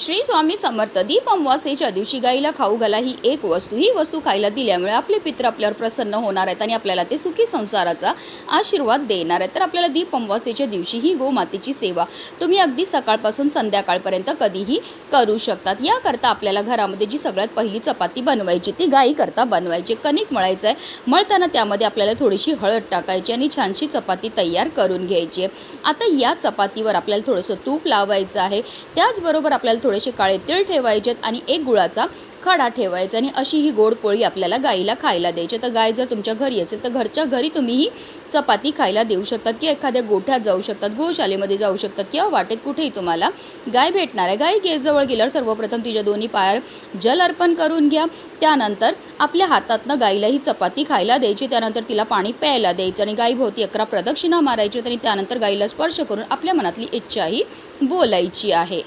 श्री स्वामी समर्थ दीप अमावास्येच्या दिवशी गाईला खाऊ घाला ही एक वस्तू. ही वस्तू खायला दिल्यामुळे आपले पित्र आपल्यावर प्रसन्न होणार आहेत आणि आपल्याला ते सुखी संसाराचा आशीर्वाद देणार आहेत. तर आपल्याला दीप अमावास्येच्या दिवशी ही गोमातेची सेवा तुम्ही अगदी सकाळपासून संध्याकाळपर्यंत कधीही करू शकतात. याकरता आपल्याला घरामध्ये जी सगळ्यात पहिली चपाती बनवायची ती गाईकरता बनवायची. कणिक मळायचं आहे मळताना त्यामध्ये आपल्याला थोडीशी हळद टाकायची आणि छानशी चपाती तयार करून घ्यायची आहे. आता या चपातीवर आपल्याला थोडंसं तूप लावायचं आहे. त्याचबरोबर आपल्याला थोडेसे काळे तीळ ठेवायचेत आणि एक गुळाचा खडा ठेवायचा आणि अशी ही गोड पोळी आपल्याला गाईला खायला द्यायची. तर गाय जर तुमच्या घरी असेल तर घरच्या घरी तुम्ही ही चपाती खायला देऊ शकतात किंवा एखाद्या गोठ्यात जाऊ शकतात गोशालेमध्ये जाऊ शकतात किंवा वाटेत कुठेही तुम्हाला गाय भेटणार आहे. गाय गेजवळ गेल्यावर सर्वप्रथम तिच्या दोन्ही पायावर जल अर्पण करून घ्या. त्यानंतर आपल्या हातातनं गाईला ही चपाती खायला द्यायची. त्यानंतर तिला पाणी प्यायला द्यायचं आणि गायीभोवती अकरा प्रदक्षिणा मारायची आणि त्यानंतर गाईला स्पर्श करून आपल्या मनातली इच्छाही बोलायची आहे.